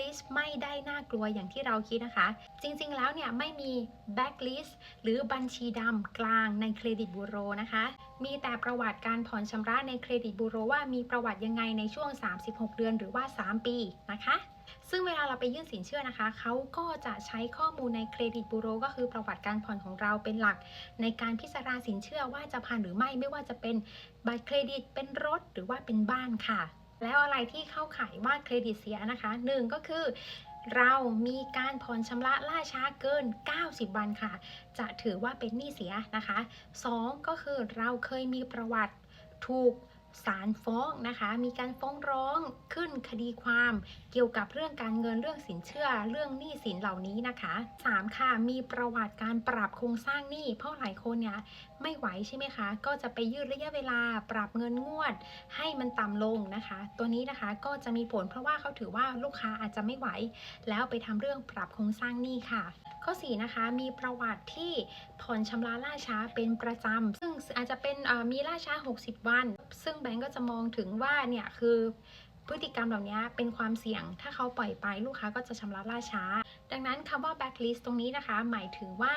l i s t ไม่ได้น่ากลัวอย่างที่เราคิดนะคะ จริงๆแล้วเนี่ยไม่มี blacklist หรือบัญชีดำกลางในเครดิตบูโรนะคะ มีแต่ประวัติการผ่อนชำระในเครดิตบูโรว่ามีประวัติยังไงในช่วง 36 เดือนหรือว่า 3 ปีนะคะซึ่งเวลาเราไปยื่นสินเชื่อนะคะ เขาก็จะใช้ข้อมูลในเครดิตบูโรก็คือประวัติการผ่อนของเราเป็นหลัก ในการพิจารณาสินเชื่อว่าจะผ่านหรือไม่ไม่ว่าจะเป็นบัตรเครดิตเป็นรถหรือว่าเป็นบ้านค่ะ แล้วอะไรที่เข้าข่ายว่าเครดิตเสียนะคะหนึ่งก็คือเรามีการผ่อนชำระล่าช้าเกิน 90 วันค่ะ จะถือว่าเป็นหนี้เสียนะคะ 2 ก็คือเราเคยมีประวัติถูก ศาลฟ้องนะคะ มีการฟ้องร้องขึ้นคดีความเกี่ยวกับเรื่องการเงินเรื่องสินเชื่อเรื่องหนี้สินเหล่านี้นะคะ 3 ค่ะ มีประวัติการปรับโครงสร้างหนี้เพราะหลายคนเนี่ยไม่ไหวใช่ไหมคะ ก็จะไปยืดระยะเวลาปรับเงินงวดให้มันต่ำลงนะคะ ตัวนี้นะคะก็จะมีผลเพราะว่าเขาถือว่าลูกค้าอาจจะไม่ไหว แล้วไปทำเรื่องปรับโครงสร้างหนี้ค่ะ ข้อ 4 นะคะ มีประวัติที่ผ่อนชำระล่าช้าเป็นประจำซึ่งอาจจะเป็นมีล่าช้า 60 วัน ซึ่งแบงก์ก็จะมองถึงว่าเนี่ยคือพฤติกรรมเหล่านี้เป็นความเสี่ยง ถ้าเขาปล่อยไปลูกค้าก็จะชำระล่าช้า ดังนั้นคำว่า backlist ตรงนี้นะคะ หมายถึงว่า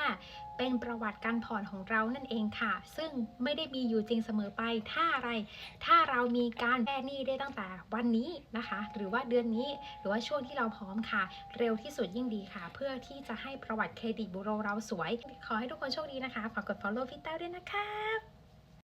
เป็นประวัติการผ่อนของเรานั่นเองค่ะ ซึ่งไม่ได้มีอยู่จริงเสมอไป ถ้าอะไร ถ้าเรามีการแก้หนี้ได้ตั้งแต่วันนี้นะคะ หรือว่าเดือนนี้ หรือว่าช่วงที่เราพร้อมค่ะ เร็วที่สุดยิ่งดีค่ะ เพื่อที่จะให้ประวัติเครดิตบูโรเราสวย ขอให้ทุกคนโชคดีนะคะ ฝากกด follow พี่แต้วด้วยนะครับ